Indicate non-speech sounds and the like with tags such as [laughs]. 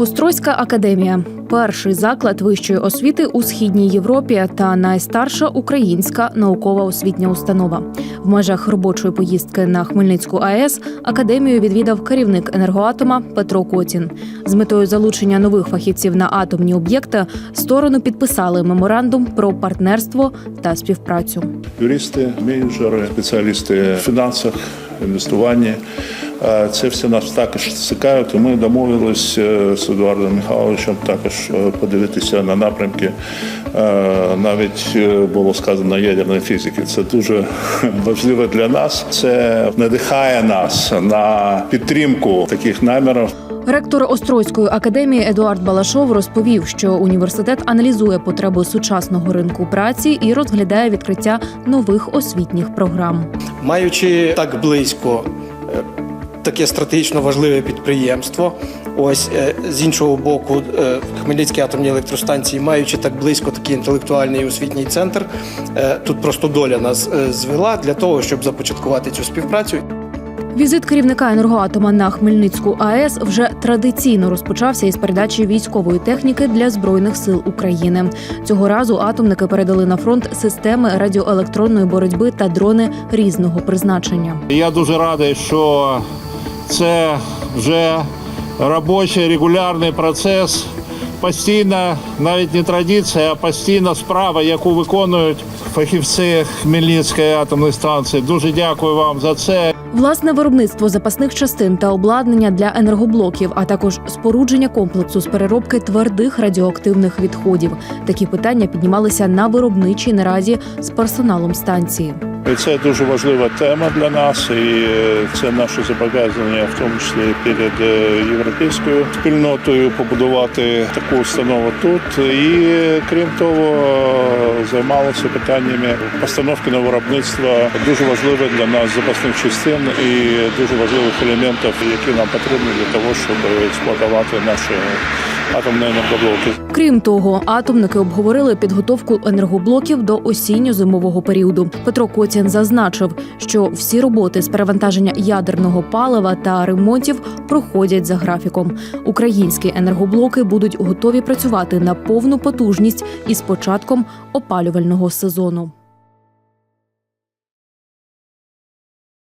Острозька академія перший заклад вищої освіти у східній Європі та найстарша українська наукова освітня установа. В межах робочої поїздки на Хмельницьку АЕС академію відвідав керівник енергоатома Петро Котін. З метою залучення нових фахівців на атомні об'єкти сторони підписали меморандум про партнерство та співпрацю. юристи, менеджери, спеціалісти в фінансах, інвестуванні. Е, Це все нас також цікавить. і Ми домовились е, з Едуардом Михайловичем також е, подивитися на напрямки. Е, Навіть було сказано ядерної фізики. Це дуже [laughs] важливо для нас. Це надихає нас на підтримку таких намірів. Ректор Острозької академії Едуард Балашов розповів, що університет аналізує потреби сучасного ринку праці і розглядає відкриття нових освітніх програм. маючи так близько е, таке стратегічно важливе підприємство. Ось е, з іншого боку, е, Хмельницькі атомні електростанції, маючи так близько такий інтелектуальний освітній центр, тут просто доля нас звела для того, щоб започаткувати цю співпрацю. Візит керівника енергоатома на Хмельницьку АЕС вже традиційно розпочався із передачі військової техніки для збройних сил України. Цього разу атомники передали на фронт системи радіоелектронної боротьби та дрони різного призначення. Я дуже радий, що це вже робочий регулярний процес. Постійна, навіть не традиція, а постійна справа, яку виконують фахівці Хмельницької атомної станції. Дуже дякую вам за це. Власне виробництво запасних частин та обладнання для енергоблоків, а також спорудження комплексу з переробки твердих радіоактивних відходів. Такі питання піднімалися на виробничій наразі з персоналом станції. І це дуже важлива тема для нас, і е, це наше зобов'язання, в тому числі перед е, європейською спільнотою побудувати таку установу тут. І крім того, е, займалися питаннями постановки на виробництво. Дуже важливе для нас запасних частин і дуже важливих елементів, які нам потрібні для того, щоб експлуатувати наші атомні енергоблоки. Крім того, атомники обговорили підготовку енергоблоків до осінньо-зимового періоду. Петро Коцін зазначив, що всі роботи з перевантаження ядерного палива та ремонтів проходять за графіком. Українські енергоблоки будуть готові працювати на повну потужність із початком опалювального сезону.